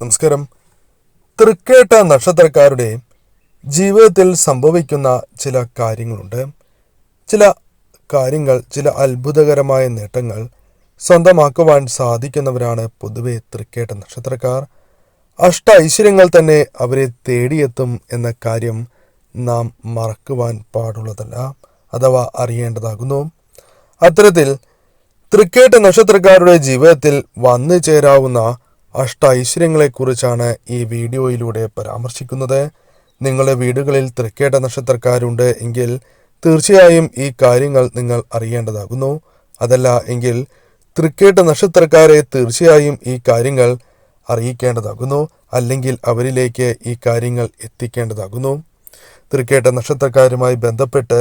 നമസ്കാരം. തൃക്കേട്ട നക്ഷത്രക്കാരുടെ ജീവിതത്തിൽ സംഭവിക്കുന്ന ചില കാര്യങ്ങളുണ്ട്. ചില കാര്യങ്ങൾ ചില അത്ഭുതകരമായ നേട്ടങ്ങൾ സ്വന്തമാക്കുവാൻ സാധിക്കുന്നവരാണ് പൊതുവെ തൃക്കേട്ട നക്ഷത്രക്കാർ. അഷ്ട ഐശ്വര്യങ്ങൾ തന്നെ അവരെ തേടിയെത്തും എന്ന കാര്യം നാം മറക്കുവാൻ പാടുള്ളതല്ല അഥവാ അറിയേണ്ടതാകുന്നു. അത്തരത്തിൽ തൃക്കേട്ട നക്ഷത്രക്കാരുടെ ജീവിതത്തിൽ വന്നു ചേരാവുന്ന അഷ്ട ഐശ്വര്യങ്ങളെക്കുറിച്ചാണ് ഈ വീഡിയോയിലൂടെ പരാമർശിക്കുന്നത്. നിങ്ങളുടെ വീടുകളിൽ തൃക്കേട്ട നക്ഷത്രക്കാരുണ്ട് എങ്കിൽ തീർച്ചയായും ഈ കാര്യങ്ങൾ നിങ്ങൾ അറിയേണ്ടതാകുന്നു. അതല്ല എങ്കിൽ തൃക്കേട്ട നക്ഷത്രക്കാരെ തീർച്ചയായും ഈ കാര്യങ്ങൾ അറിയിക്കേണ്ടതാകുന്നു. അല്ലെങ്കിൽ അവരിലേക്ക് ഈ കാര്യങ്ങൾ എത്തിക്കേണ്ടതാകുന്നു. തൃക്കേട്ട നക്ഷത്രക്കാരുമായി ബന്ധപ്പെട്ട്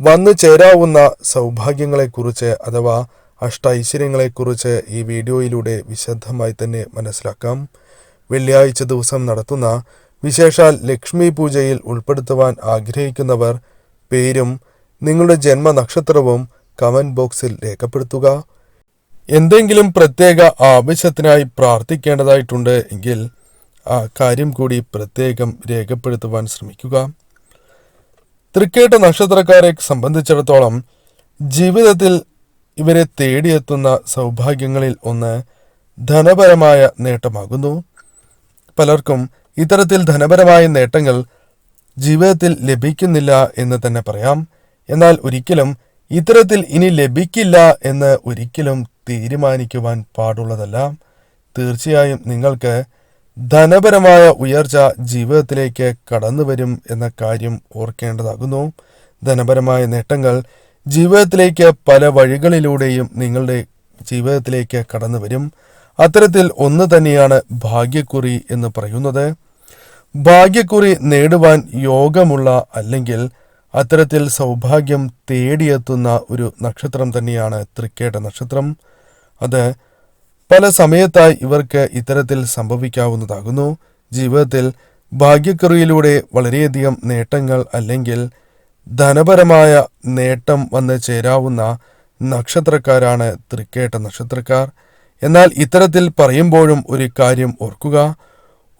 വന്നു ചേരാവുന്ന സൗഭാഗ്യങ്ങളെക്കുറിച്ച് അഥവാ അഷ്ട ഐശ്വര്യങ്ങളെക്കുറിച്ച് ഈ വീഡിയോയിലൂടെ വിശദമായി തന്നെ മനസ്സിലാക്കാം. വെള്ളിയാഴ്ച ദിവസം നടത്തുന്ന വിശേഷാൽ ലക്ഷ്മി പൂജയിൽ ഉൾപ്പെടുത്തുവാൻ ആഗ്രഹിക്കുന്നവർ പേരും നിങ്ങളുടെ ജന്മനക്ഷത്രവും കമന്റ് ബോക്സിൽ രേഖപ്പെടുത്തുക. എന്തെങ്കിലും പ്രത്യേക ആവശ്യത്തിനായി പ്രാർത്ഥിക്കേണ്ടതായിട്ടുണ്ട് എങ്കിൽ ആ കാര്യം കൂടി പ്രത്യേകം രേഖപ്പെടുത്തുവാൻ ശ്രമിക്കുക. തൃക്കേട്ട നക്ഷത്രക്കാരെ സംബന്ധിച്ചിടത്തോളം ജീവിതത്തിൽ ഇവരെ തേടിയെത്തുന്ന സൗഭാഗ്യങ്ങളിൽ ഒന്ന് ധനപരമായ നേട്ടമാകുന്നു. പലർക്കും ഇത്തരത്തിൽ ധനപരമായ നേട്ടങ്ങൾ ജീവിതത്തിൽ ലഭിക്കുന്നില്ല എന്ന് തന്നെ പറയാം. എന്നാൽ ഒരിക്കലും ഇത്തരത്തിൽ ഇനി ലഭിക്കില്ല എന്ന് ഒരിക്കലും തീരുമാനിക്കുവാൻ പാടുള്ളതല്ല. തീർച്ചയായും നിങ്ങൾക്ക് ധനപരമായ ഉയർച്ച ജീവിതത്തിലേക്ക് കടന്നു വരും എന്ന കാര്യം ഓർക്കേണ്ടതാകുന്നു. ധനപരമായ നേട്ടങ്ങൾ ജീവിതത്തിലേക്ക് പല വഴികളിലൂടെയും നിങ്ങളുടെ ജീവിതത്തിലേക്ക് കടന്നു വരും. അത്തരത്തിൽ ഒന്ന് തന്നെയാണ് ഭാഗ്യക്കുറി എന്ന് പറയുന്നത്. ഭാഗ്യക്കുറി നേടുവാൻ യോഗമുള്ള അല്ലെങ്കിൽ അത്തരത്തിൽ സൗഭാഗ്യം തേടിയെത്തുന്ന ഒരു നക്ഷത്രം തന്നെയാണ് തൃക്കേട്ട നക്ഷത്രം. അത് പല സമയത്തായി ഇവർക്ക് ഇത്തരത്തിൽ സംഭവിക്കാവുന്നതാകുന്നു. ജീവിതത്തിൽ ഭാഗ്യക്കുറിയിലൂടെ വളരെയധികം നേട്ടങ്ങൾ അല്ലെങ്കിൽ ധനപരമായ നേട്ടം വന്ന് ചേരാവുന്ന നക്ഷത്രക്കാരാണ് തൃക്കേട്ട നക്ഷത്രക്കാർ. എന്നാൽ ഇത്തരത്തിൽ പറയുമ്പോഴും ഒരു കാര്യം ഓർക്കുക.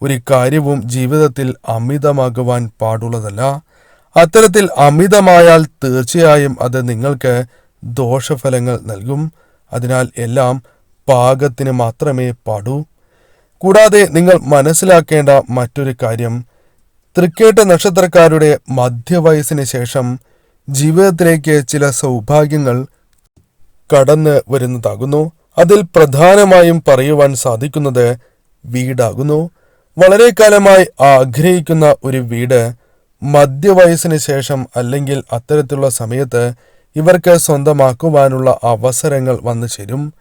ഒരു കാര്യവും ജീവിതത്തിൽ അമിതമാകുവാൻ പാടുള്ളതല്ല. അത്തരത്തിൽ അമിതമായാൽ തീർച്ചയായും അത് നിങ്ങൾക്ക് ദോഷഫലങ്ങൾ നൽകും. അതിനാൽ എല്ലാം പാകത്തിന് മാത്രമേ പാടൂ. കൂടാതെ നിങ്ങൾ മനസ്സിലാക്കേണ്ട മറ്റൊരു കാര്യം. തൃക്കേട്ട നക്ഷത്രക്കാരുടെ മധ്യവയസ്സിന് ശേഷം ജീവിതത്തിലേക്ക് ചില സൗഭാഗ്യങ്ങൾ കടന്ന് വരുന്നതാകുന്നു. അതിൽ പ്രധാനമായും പറയുവാൻ സാധിക്കുന്നത് വീടാകുന്നു. വളരെ കാലമായി ആഗ്രഹിക്കുന്ന ഒരു വീട് മധ്യവയസ്സിന് ശേഷം അല്ലെങ്കിൽ അത്തരത്തിലുള്ള സമയത്ത് ഇവർക്ക് സ്വന്തമാക്കുവാനുള്ള അവസരങ്ങൾ വന്നു ചേരും.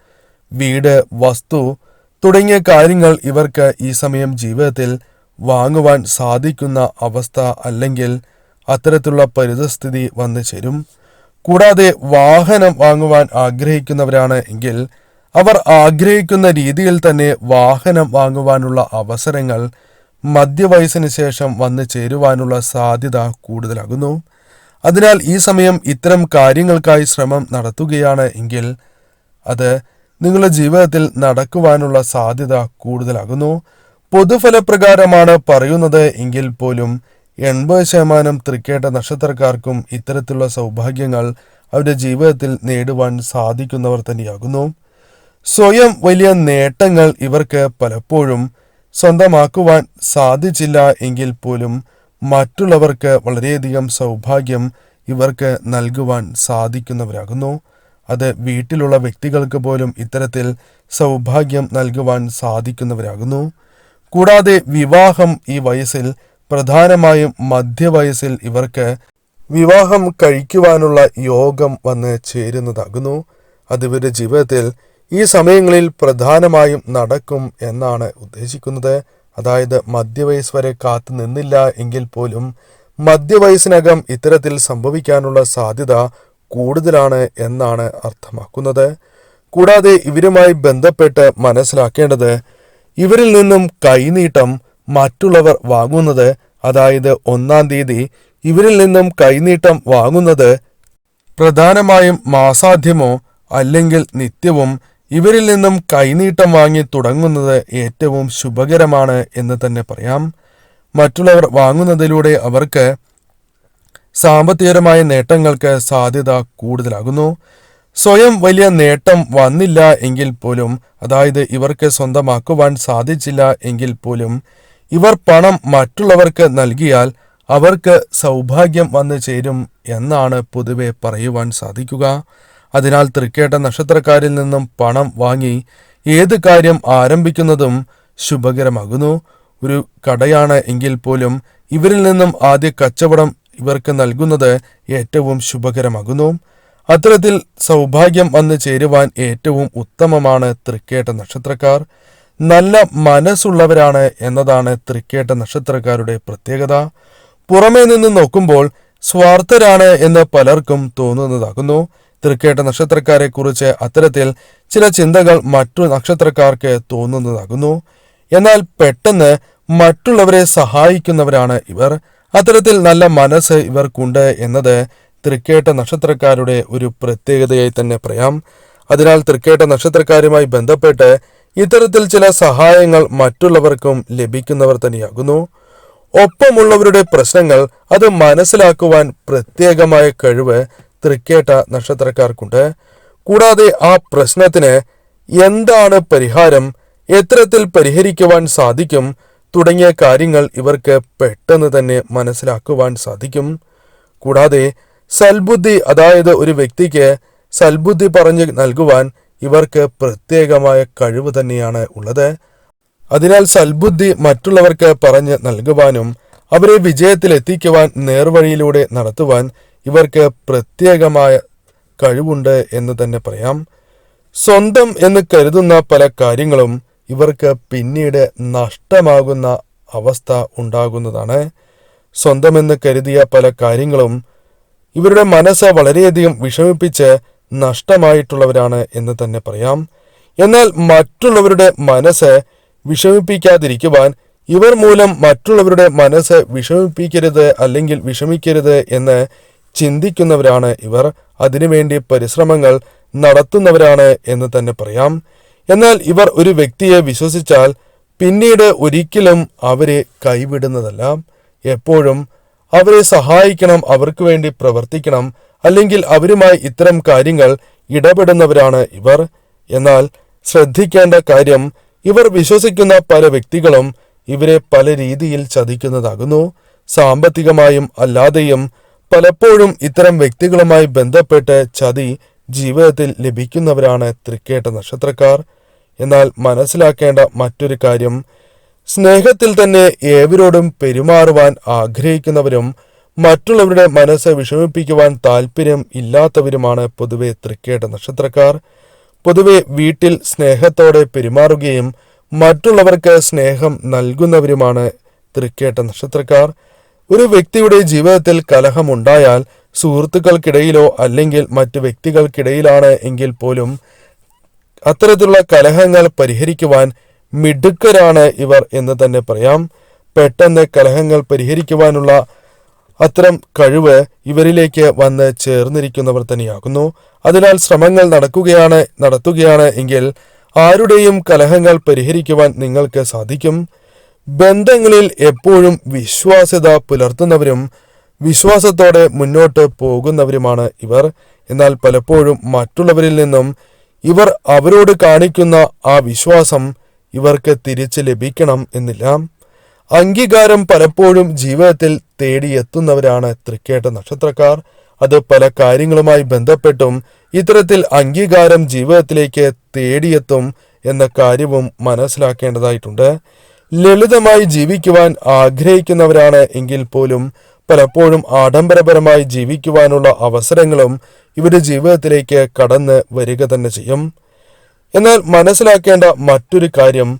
വീട് വസ്തു തുടങ്ങിയ കാര്യങ്ങൾ ഇവർക്ക് ഈ സമയം ജീവിതത്തിൽ വാങ്ങുവാൻ സാധിക്കുന്ന അവസ്ഥ അല്ലെങ്കിൽ അത്തരത്തിലുള്ള പരിതസ്ഥിതി വന്നു ചേരും. കൂടാതെ വാഹനം വാങ്ങുവാൻ ആഗ്രഹിക്കുന്നവരാണ് എങ്കിൽ അവർ ആഗ്രഹിക്കുന്ന രീതിയിൽ തന്നെ വാഹനം വാങ്ങുവാനുള്ള അവസരങ്ങൾ മധ്യവയസ്സിന് ശേഷം വന്നു ചേരുവാനുള്ള സാധ്യത കൂടുതലാകുന്നു. അതിനാൽ ഈ സമയം ഇത്തരം കാര്യങ്ങൾക്കായി ശ്രമം നടത്തുകയാണ് എങ്കിൽ അത് നിങ്ങളുടെ ജീവിതത്തിൽ നടക്കുവാനുള്ള സാധ്യത കൂടുതലാകുന്നു. പൊതുഫലപ്രകാരമാണ് പറയുന്നത് എങ്കിൽ പോലും എൺപത് ശതമാനം തൃക്കേട്ട നക്ഷത്രക്കാർക്കും ഇത്തരത്തിലുള്ള സൗഭാഗ്യങ്ങൾ അവരുടെ ജീവിതത്തിൽ നേടുവാൻ സാധിക്കുന്നവർ തന്നെയാകുന്നു. സ്വയം വലിയ നേട്ടങ്ങൾ ഇവർക്ക് പലപ്പോഴും സ്വന്തമാക്കുവാൻ സാധിച്ചില്ല എങ്കിൽ പോലും മറ്റുള്ളവർക്ക് വളരെയധികം സൗഭാഗ്യം ഇവർക്ക് നൽകുവാൻ സാധിക്കുന്നവരാകുന്നു. അത് വീട്ടിലുള്ള വ്യക്തികൾക്ക് പോലും ഇത്തരത്തിൽ സൗഭാഗ്യം നൽകുവാൻ സാധിക്കുന്നവരാകുന്നു. കൂടാതെ വിവാഹം ഈ വയസ്സിൽ പ്രധാനമായും മധ്യവയസ്സിൽ ഇവർക്ക് വിവാഹം കഴിക്കുവാനുള്ള യോഗം വന്ന് ചേരുന്നതാകുന്നു. അത് ഇവരുടെ ജീവിതത്തിൽ ഈ സമയങ്ങളിൽ പ്രധാനമായും നടക്കും എന്നാണ് ഉദ്ദേശിക്കുന്നത്. അതായത് മധ്യവയസ് വരെ കാത്തു നിന്നില്ല എങ്കിൽ പോലും മധ്യവയസ്സിനകം ഇത്തരത്തിൽ സംഭവിക്കാനുള്ള സാധ്യത കൂടുതലാണ് എന്നാണ് അർത്ഥമാക്കുന്നത്. കൂടാതെ ഇവരുമായി ബന്ധപ്പെട്ട് മനസ്സിലാക്കേണ്ടത് ഇവരിൽ നിന്നും കൈനീട്ടം മറ്റുള്ളവർ വാങ്ങുന്നത് അതായത് ഒന്നാം തീയതി ഇവരിൽ നിന്നും കൈനീട്ടം വാങ്ങുന്നത് പ്രധാനമായും മാസാധ്യമോ അല്ലെങ്കിൽ നിത്യവും ഇവരിൽ നിന്നും കൈനീട്ടം വാങ്ങി തുടങ്ങുന്നത് ഏറ്റവും ശുഭകരമാണ് എന്ന് തന്നെ പറയാം. മറ്റുള്ളവർ വാങ്ങുന്നതിലൂടെ അവർക്ക് സാമ്പത്തികപരമായ നേട്ടങ്ങൾക്ക് സാധ്യത കൂടുതലാകുന്നു. സ്വയം വലിയ നേട്ടം വന്നില്ല എങ്കിൽ പോലും അതായത് ഇവർക്ക് സ്വന്തമാക്കുവാൻ സാധിച്ചില്ല എങ്കിൽ പോലും ഇവർ പണം മറ്റുള്ളവർക്ക് നൽകിയാൽ അവർക്ക് സൗഭാഗ്യം വന്നു ചേരും എന്നാണ് പൊതുവെ പറയുവാൻ സാധിക്കുക. അതിനാൽ തൃക്കേട്ട നക്ഷത്രക്കാരിൽ നിന്നും പണം വാങ്ങി ഏത് കാര്യം ആരംഭിക്കുന്നതും ശുഭകരമാകുന്നു. ഒരു കടയാണ് എങ്കിൽ പോലും ഇവരിൽ നിന്നും ആദ്യ കച്ചവടം ഇവർക്ക് നൽകുന്നത് ഏറ്റവും ശുഭകരമാകുന്നു. അത്തരത്തിൽ സൗഭാഗ്യം വന്നു ചേരുവാൻ ഏറ്റവും ഉത്തമമാണ് തൃക്കേട്ട നക്ഷത്രക്കാർ. നല്ല മനസ്സുള്ളവരാണ് എന്നതാണ് തൃക്കേട്ട നക്ഷത്രക്കാരുടെ പ്രത്യേകത. പുറമേ നിന്ന് നോക്കുമ്പോൾ സ്വാർത്ഥരാണ് എന്ന് പലർക്കും തോന്നുന്നതാകുന്നു. തൃക്കേട്ട നക്ഷത്രക്കാരെ കുറിച്ച് അത്തരത്തിൽ ചില ചിന്തകൾ മറ്റു നക്ഷത്രക്കാർക്ക് തോന്നുന്നതാകുന്നു. എന്നാൽ പെട്ടെന്ന് മറ്റുള്ളവരെ സഹായിക്കുന്നവരാണ് ഇവർ. അത്തരത്തിൽ നല്ല മനസ്സ് ഇവർക്കുണ്ട് എന്നത് തൃക്കേട്ട നക്ഷത്രക്കാരുടെ ഒരു പ്രത്യേകതയായി തന്നെ പറയാം. അതിനാൽ തൃക്കേട്ട നക്ഷത്രക്കാരുമായി ബന്ധപ്പെട്ട് ഇത്തരത്തിൽ ചില സഹായങ്ങൾ മറ്റുള്ളവർക്കും ലഭിക്കുന്നവർ തന്നെയാകുന്നു. ഒപ്പമുള്ളവരുടെ പ്രശ്നങ്ങൾ അത് മനസ്സിലാക്കുവാൻ പ്രത്യേകമായ കഴിവ് തൃക്കേട്ട നക്ഷത്രക്കാർക്കുണ്ട്. കൂടാതെ ആ പ്രശ്നത്തിന് എന്താണ് പരിഹാരം എത്രത്തിൽ പരിഹരിക്കുവാൻ സാധിക്കും തുടങ്ങിയ കാര്യങ്ങൾ ഇവർക്ക് പെട്ടെന്ന് തന്നെ മനസ്സിലാക്കുവാൻ സാധിക്കും. കൂടാതെ സൽബുദ്ധി അതായത് ഒരു വ്യക്തിക്ക് സൽബുദ്ധി പറഞ്ഞു നൽകുവാൻ ഇവർക്ക് പ്രത്യേകമായ കഴിവ് തന്നെയാണ് ഉള്ളത്. അതിനാൽ സൽബുദ്ധി മറ്റുള്ളവർക്ക് പറഞ്ഞ് നൽകുവാനും അവരെ വിജയത്തിലെത്തിക്കുവാൻ നേർവഴിയിലൂടെ നടത്തുവാൻ ഇവർക്ക് പ്രത്യേകമായ കഴിവുണ്ട് എന്ന് തന്നെ പറയാം. സ്വന്തം എന്ന് കരുതുന്ന പല കാര്യങ്ങളും ഇവർക്ക് പിന്നീട് നഷ്ടമാകുന്ന അവസ്ഥ ഉണ്ടാകുന്നതാണ്. സ്വന്തമെന്ന് കരുതിയ പല കാര്യങ്ങളും ഇവരുടെ മനസ്സ് വളരെയധികം വിഷമിപ്പിച്ച് നഷ്ടമായിട്ടുള്ളവരാണ് എന്ന് തന്നെ പറയാം. എന്നാൽ മറ്റുള്ളവരുടെ മനസ്സ് വിഷമിപ്പിക്കാതിരിക്കുവാൻ ഇവർ മൂലം മറ്റുള്ളവരുടെ മനസ്സ് വിഷമിപ്പിക്കരുത് അല്ലെങ്കിൽ വിഷമിക്കരുത് എന്ന് ചിന്തിക്കുന്നവരാണ് ഇവർ. അതിനുവേണ്ടി പരിശ്രമങ്ങൾ നടത്തുന്നവരാണ് എന്ന് തന്നെ പറയാം. എന്നാൽ ഇവർ ഒരു വ്യക്തിയെ വിശ്വസിച്ചാൽ പിന്നീട് ഒരിക്കലും അവരെ കൈവിടുന്നതല്ല. എപ്പോഴും അവരെ സഹായിക്കണം അവർക്ക് വേണ്ടി പ്രവർത്തിക്കണം അല്ലെങ്കിൽ അവരുമായി ഇത്തരം കാര്യങ്ങൾ ഇടപെടുന്നവരാണ് ഇവർ. എന്നാൽ ശ്രദ്ധിക്കേണ്ട കാര്യം ഇവർ വിശ്വസിക്കുന്ന പല വ്യക്തികളും ഇവരെ പല രീതിയിൽ ചതിക്കുന്നതാകുന്നു. സാമ്പത്തികമായും അല്ലാതെയും പലപ്പോഴും ഇത്തരം വ്യക്തികളുമായി ബന്ധപ്പെട്ട് ചതി ജീവിതത്തിൽ ലഭിക്കുന്നവരാണ് തൃക്കേട്ട നക്ഷത്രക്കാർ. എന്നാൽ മനസ്സിലാക്കേണ്ട മറ്റൊരു കാര്യം സ്നേഹത്തിൽ തന്നെ ഏവരോടും പെരുമാറുവാൻ ആഗ്രഹിക്കുന്നവരും മറ്റുള്ളവരുടെ മനസ്സ് വിഷമിപ്പിക്കുവാൻ താല്പര്യം ഇല്ലാത്തവരുമാണ് പൊതുവെ തൃക്കേട്ട നക്ഷത്രക്കാർ. പൊതുവെ വീട്ടിൽ സ്നേഹത്തോടെ പെരുമാറുകയും മറ്റുള്ളവർക്ക് സ്നേഹം നൽകുന്നവരുമാണ് തൃക്കേട്ട നക്ഷത്രക്കാർ. ഒരു വ്യക്തിയുടെ ജീവിതത്തിൽ കലഹമുണ്ടായാൽ സുഹൃത്തുക്കൾക്കിടയിലോ അല്ലെങ്കിൽ മറ്റു വ്യക്തികൾക്കിടയിലാണ് എങ്കിൽ പോലും അത്തരത്തിലുള്ള കലഹങ്ങൾ പരിഹരിക്കുവാൻ മിടുക്കരാണ് ഇവർ എന്ന് തന്നെ പറയാം. പെട്ടെന്ന് കലഹങ്ങൾ പരിഹരിക്കുവാനുള്ള അത്തരം കഴിവ് ഇവരിലേക്ക് വന്ന് ചേർന്നിരിക്കുന്നവർ തന്നെയാകുന്നു. അതിനാൽ ശ്രമങ്ങൾ നടക്കുകയാണ് നടത്തുകയാണ് എങ്കിൽ ആരുടെയും കലഹങ്ങൾ പരിഹരിക്കുവാൻ നിങ്ങൾക്ക് സാധിക്കും. ബന്ധങ്ങളിൽ എപ്പോഴും വിശ്വാസ്യത പുലർത്തുന്നവരും വിശ്വാസത്തോടെ മുന്നോട്ട് പോകുന്നവരുമാണ് ഇവർ. എന്നാൽ പലപ്പോഴും മറ്റുള്ളവരിൽ നിന്നും ഇവർ അവരോട് കാണിക്കുന്ന ആ വിശ്വാസം ഇവർക്ക് തിരിച്ച് ലഭിക്കണം എന്നില്ല. അംഗീകാരം പലപ്പോഴും ജീവിതത്തിൽ തേടിയെത്തുന്നവരാണ് തൃക്കേട്ട നക്ഷത്രക്കാർ. അത് പല കാര്യങ്ങളുമായി ബന്ധപ്പെട്ടും ഇത്തരത്തിൽ അംഗീകാരം ജീവിതത്തിലേക്ക് തേടിയെത്തും എന്ന കാര്യവും മനസ്സിലാക്കേണ്ടതായിട്ടുണ്ട്. ലളിതമായി ജീവിക്കുവാൻ ആഗ്രഹിക്കുന്നവരാണ് എങ്കിൽ പോലും പലപ്പോഴും ആഡംബരപരമായി ജീവിക്കുവാനുള്ള അവസരങ്ങളും ഇവരുടെ ജീവിതത്തിലേക്ക് കടന്ന് വരിക തന്നെ ചെയ്യും. എന്നാൽ മനസ്സിലാക്കേണ്ട മറ്റൊരു കാര്യം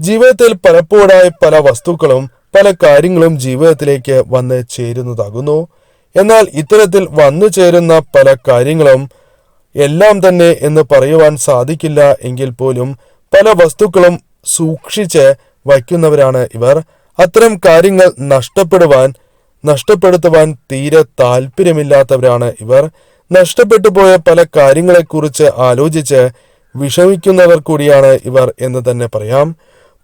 ജീവിതത്തിൽ പലപ്പോഴായി പല വസ്തുക്കളും പല കാര്യങ്ങളും ജീവിതത്തിലേക്ക് വന്ന് ചേരുന്നതാകുന്നു. എന്നാൽ ഇത്തരത്തിൽ വന്നു ചേരുന്ന പല കാര്യങ്ങളും എല്ലാം തന്നെ എന്ന് പറയുവാൻ സാധിക്കില്ല എങ്കിൽ പോലും പല വസ്തുക്കളും സൂക്ഷിച്ച് വയ്ക്കുന്നവരാണ് ഇവർ. അത്തരം കാര്യങ്ങൾ നഷ്ടപ്പെടുവാൻ നഷ്ടപ്പെടുത്തുവാൻ തീരെ താല്പര്യമില്ലാത്തവരാണ് ഇവർ. നഷ്ടപ്പെട്ടു പോയ പല കാര്യങ്ങളെക്കുറിച്ച് ആലോചിച്ച് വിഷമിക്കുന്നവർ കൂടിയാണ് ഇവർ എന്ന് തന്നെ പറയാം.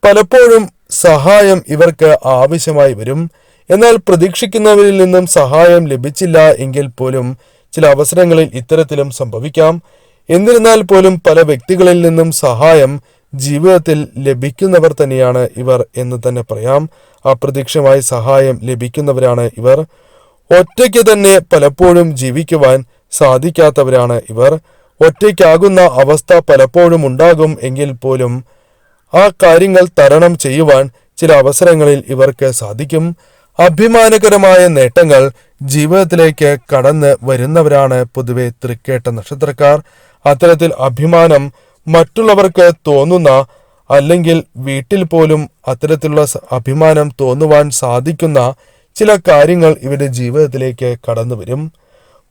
പലപ്പോഴും സഹായം ഇവർക്ക് ആവശ്യമായി വരും. എന്നാൽ പ്രതീക്ഷിക്കുന്നവരിൽ നിന്നും സഹായം ലഭിച്ചില്ല എങ്കിൽ പോലും ചില അവസരങ്ങളിൽ ഇത്തരത്തിലും സംഭവിക്കാം. എന്നിരുന്നാൽ പോലും പല വ്യക്തികളിൽ നിന്നും സഹായം ജീവിതത്തിൽ ലഭിക്കുന്നവർ തന്നെയാണ് ഇവർ എന്ന് തന്നെ പറയാം. അപ്രതീക്ഷമായി സഹായം ലഭിക്കുന്നവരാണ് ഇവർ. ഒറ്റയ്ക്ക് തന്നെ പലപ്പോഴും ജീവിക്കുവാൻ സാധിക്കാത്തവരാണ് ഇവർ. ഒറ്റയ്ക്കാകുന്ന അവസ്ഥ പലപ്പോഴും ഉണ്ടാകും എങ്കിൽ പോലും ആ കാര്യങ്ങൾ തരണം ചെയ്യുവാൻ ചില അവസരങ്ങളിൽ ഇവർക്ക് സാധിക്കും. അഭിമാനകരമായ നേട്ടങ്ങൾ ജീവിതത്തിലേക്ക് കടന്ന് വരുന്നവരാണ് പൊതുവെ തൃക്കേട്ട നക്ഷത്രക്കാർ. അത്തരത്തിൽ അഭിമാനം മറ്റുള്ളവർക്ക് തോന്നുന്ന അല്ലെങ്കിൽ വീട്ടിൽ പോലും അത്തരത്തിലുള്ള അഭിമാനം തോന്നുവാൻ സാധിക്കുന്ന ചില കാര്യങ്ങൾ ഇവരുടെ ജീവിതത്തിലേക്ക് കടന്നു വരും.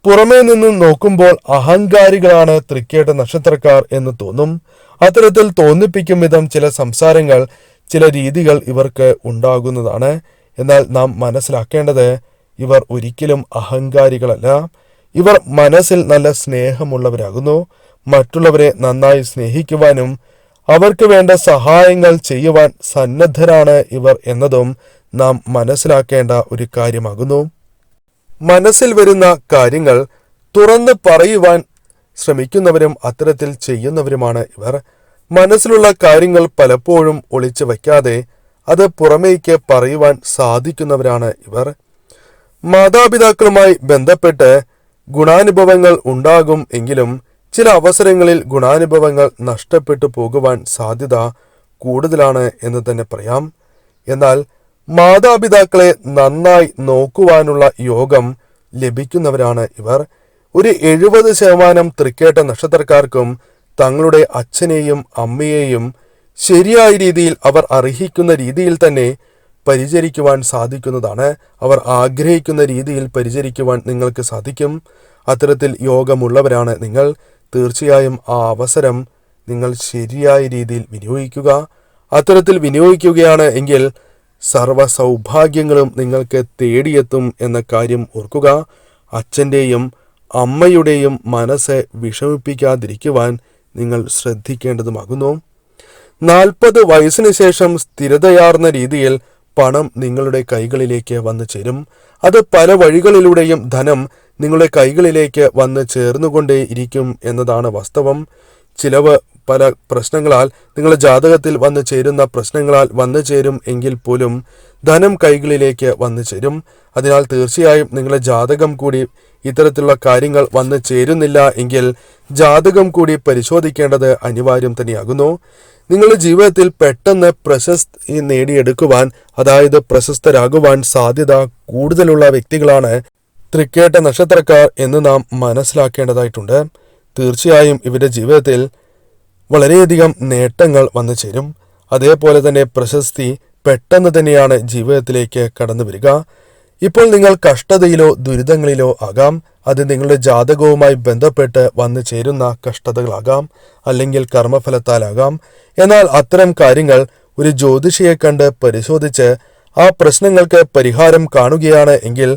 പുറമേ നിന്നും നോക്കുമ്പോൾ അഹങ്കാരികളാണ് തൃക്കേട്ട നക്ഷത്രക്കാർ എന്ന് തോന്നും. അത്തരത്തിൽ തോന്നിപ്പിക്കും വിധം ചില സംസാരങ്ങൾ ചില രീതികൾ ഇവർക്ക് ഉണ്ടാകുന്നതാണ്. എന്നാൽ നാം മനസ്സിലാക്കേണ്ടത് ഇവർ ഒരിക്കലും അഹങ്കാരികളല്ല. ഇവർ മനസ്സിൽ നല്ല സ്നേഹമുള്ളവരാകുന്നു. മറ്റുള്ളവരെ നന്നായി സ്നേഹിക്കുവാനും അവർക്ക് വേണ്ട സഹായങ്ങൾ ചെയ്യുവാൻ സന്നദ്ധരാണ് ഇവർ എന്നതും നാം മനസ്സിലാക്കേണ്ട ഒരു കാര്യമാകുന്നു. മനസ്സിൽ വരുന്ന കാര്യങ്ങൾ തുറന്ന് പറയുവാൻ ശ്രമിക്കുന്നവരും അത്തരത്തിൽ ചെയ്യുന്നവരുമാണ് ഇവർ. മനസ്സിലുള്ള കാര്യങ്ങൾ പലപ്പോഴും ഒളിച്ചു വയ്ക്കാതെ അത് പുറമേക്ക് പറയുവാൻ സാധിക്കുന്നവരാണ് ഇവർ. മാതാപിതാക്കളുമായി ബന്ധപ്പെട്ട് ഗുണാനുഭവങ്ങൾ ഉണ്ടാകും എങ്കിലും ചില അവസരങ്ങളിൽ ഗുണാനുഭവങ്ങൾ നഷ്ടപ്പെട്ടു പോകുവാൻ സാധ്യത കൂടുതലാണ് എന്ന് തന്നെ പറയാം. എന്നാൽ മാതാപിതാക്കളെ നന്നായി നോക്കുവാനുള്ള യോഗം ലഭിക്കുന്നവരാണ് ഇവർ. ഒരു എഴുപത് ശതമാനം തൃക്കേട്ട നക്ഷത്രക്കാർക്കും തങ്ങളുടെ അച്ഛനെയും അമ്മയെയും ശരിയായ രീതിയിൽ അവർ അർഹിക്കുന്ന രീതിയിൽ തന്നെ പരിചരിക്കുവാൻ സാധിക്കുന്നതാണ്. അവർ ആഗ്രഹിക്കുന്ന രീതിയിൽ പരിചരിക്കുവാൻ നിങ്ങൾക്ക് സാധിക്കും. അത്തരത്തിൽ യോഗമുള്ളവരാണ് നിങ്ങൾ. തീർച്ചയായും ആ അവസരം നിങ്ങൾ ശരിയായ രീതിയിൽ വിനിയോഗിക്കുക. അത്തരത്തിൽ വിനിയോഗിക്കുകയാണ് എങ്കിൽ സർവ സൗഭാഗ്യങ്ങളും നിങ്ങൾക്ക് തേടിയെത്തും എന്ന കാര്യം ഓർക്കുക. അച്ഛന്റെയും അമ്മയുടെയും മനസ്സ് വിഷമിപ്പിക്കാതിരിക്കുവാൻ നിങ്ങൾ ശ്രദ്ധിക്കേണ്ടതുമാകുന്നു. നാൽപ്പത് വയസ്സിന് ശേഷം സ്ഥിരതയാർന്ന രീതിയിൽ പണം നിങ്ങളുടെ കൈകളിലേക്ക് വന്നു ചേരും. അത് പല വഴികളിലൂടെയും ധനം നിങ്ങളുടെ കൈകളിലേക്ക് വന്ന് ചേർന്നുകൊണ്ടേ ഇരിക്കും എന്നതാണ് വാസ്തവം. ചിലവ് പല പ്രശ്നങ്ങളാൽ നിങ്ങളുടെ ജാതകത്തിൽ വന്നു ചേരുന്ന പ്രശ്നങ്ങളാൽ വന്നു ചേരും എങ്കിൽ പോലും ധനം കൈകളിലേക്ക് വന്നു ചേരും. അതിനാൽ തീർച്ചയായും നിങ്ങളുടെ ജാതകം കൂടി ഇത്തരത്തിലുള്ള കാര്യങ്ങൾ വന്നു ചേരുന്നില്ല എങ്കിൽ ജാതകം കൂടി പരിശോധിക്കേണ്ടത് അനിവാര്യം തന്നെയാകുന്നു. നിങ്ങളുടെ ജീവിതത്തിൽ പെട്ടെന്ന് പ്രശസ്തി നേടിയെടുക്കുവാൻ അതായത് പ്രശസ്തരാകുവാൻ സാധ്യത കൂടുതലുള്ള വ്യക്തികളാണ് തൃക്കേട്ട നക്ഷത്രക്കാർ എന്ന് നാം മനസ്സിലാക്കേണ്ടതായിട്ടുണ്ട്. തീർച്ചയായും ഇവരുടെ ജീവിതത്തിൽ വളരെയധികം നേട്ടങ്ങൾ വന്നു ചേരും. അതേപോലെ തന്നെ പ്രശസ്തി പെട്ടെന്ന് തന്നെയാണ് ജീവിതത്തിലേക്ക് കടന്നു വരിക. ഇപ്പോൾ നിങ്ങൾ കഷ്ടതയിലോ ദുരിതങ്ങളിലോ ആകാം. അത് നിങ്ങളുടെ ജാതകവുമായി ബന്ധപ്പെട്ട് വന്നു ചേരുന്ന കഷ്ടതകളാകാം അല്ലെങ്കിൽ കർമ്മഫലത്താലാകാം. എന്നാൽ അത്തരം കാര്യങ്ങൾ ഒരു ജ്യോതിഷിയെ കണ്ട് പരിശോധിച്ച് ആ പ്രശ്നങ്ങൾക്ക് പരിഹാരം കാണുകയാണ് എങ്കിൽ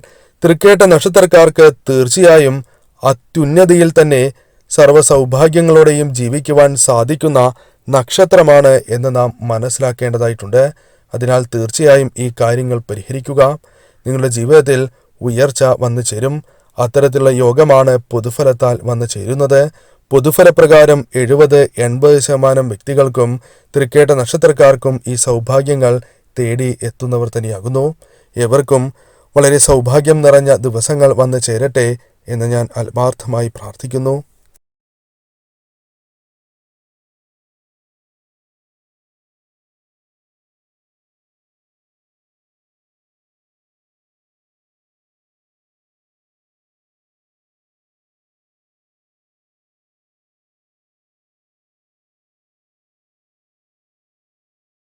തൃക്കേട്ട നക്ഷത്രക്കാർക്ക് തീർച്ചയായും അത്യുന്നതിയിൽ തന്നെ സർവ സൗഭാഗ്യങ്ങളോടെയും ജീവിക്കുവാൻ സാധിക്കുന്ന നക്ഷത്രമാണ് എന്ന് നാം മനസ്സിലാക്കേണ്ടതായിട്ടുണ്ട്. അതിനാൽ തീർച്ചയായും ഈ കാര്യങ്ങൾ പരിഹരിക്കുക. നിങ്ങളുടെ ജീവിതത്തിൽ ഉയർച്ച വന്നു ചേരും. അത്തരത്തിലുള്ള യോഗമാണ് പൊതുഫലത്താൽ വന്നു ചേരുന്നത്. പൊതുഫലപ്രകാരം എഴുപത് എൺപത് ശതമാനം വ്യക്തികൾക്കും തൃക്കേട്ട നക്ഷത്രക്കാർക്കും ഈ സൗഭാഗ്യങ്ങൾ തേടി എത്തുന്നവർ തന്നെയാകുന്നു. എവർക്കും വളരെ സൗഭാഗ്യം നിറഞ്ഞ ദിവസങ്ങൾ വന്നു ചേരട്ടെ എന്ന് ഞാൻ ആത്മാർത്ഥമായി പ്രാർത്ഥിക്കുന്നു.